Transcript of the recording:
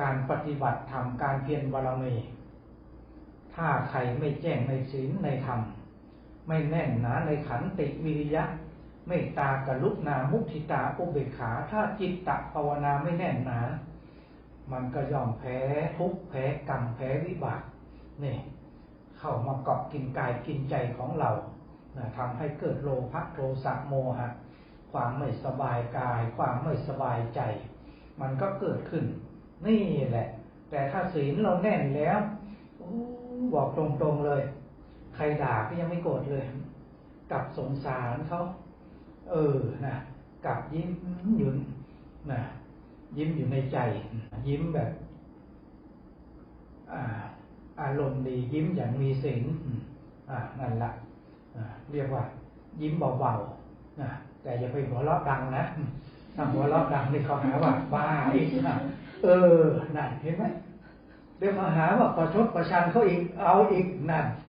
การปฏิบัติธรรมการเพียรบารมี ถ้าใครไม่แจ้งในศีลในธรรม ไม่แน่นหนาในขันติวิริยะไม่ตากรุณามุทิตาอุเบกขา ถ้าจิตตะภาวนาไม่แน่นหนา มันก็ยอมแพ้ทุกแพ้กรรมแพ้วิบากนี่เข้ามาเกาะกินกายกินใจของเรานะทำให้เกิดโลภะโทสะโมหะ ความไม่สบายกาย ความไม่สบายใจ มันก็เกิดขึ้น นี่แหละ แต่ถ้าศีลเราแน่นแล้วอบอกตรงๆเลย ใครด่าก็ยังไม่โกรธเลยกลับสงสารเขาเออนะกลับยิ้มหยุนนะยิ้มอยู่ในใจ ยิ้มแบบอาอารมณ์ดียิ้มอย่างมีศีลอ่านั่นละอ่าเรียกว่า ยิ้มเบาๆนะแต่อย่าไปหัวเราะดังนะถ้าหัวเราะดังนี่เขาหาว่าบ้าอีก เออ นั่นเห็นไหมเดี๋ยวเขาหาว่าประชดประชันเขาอีก เอาอีกนั่น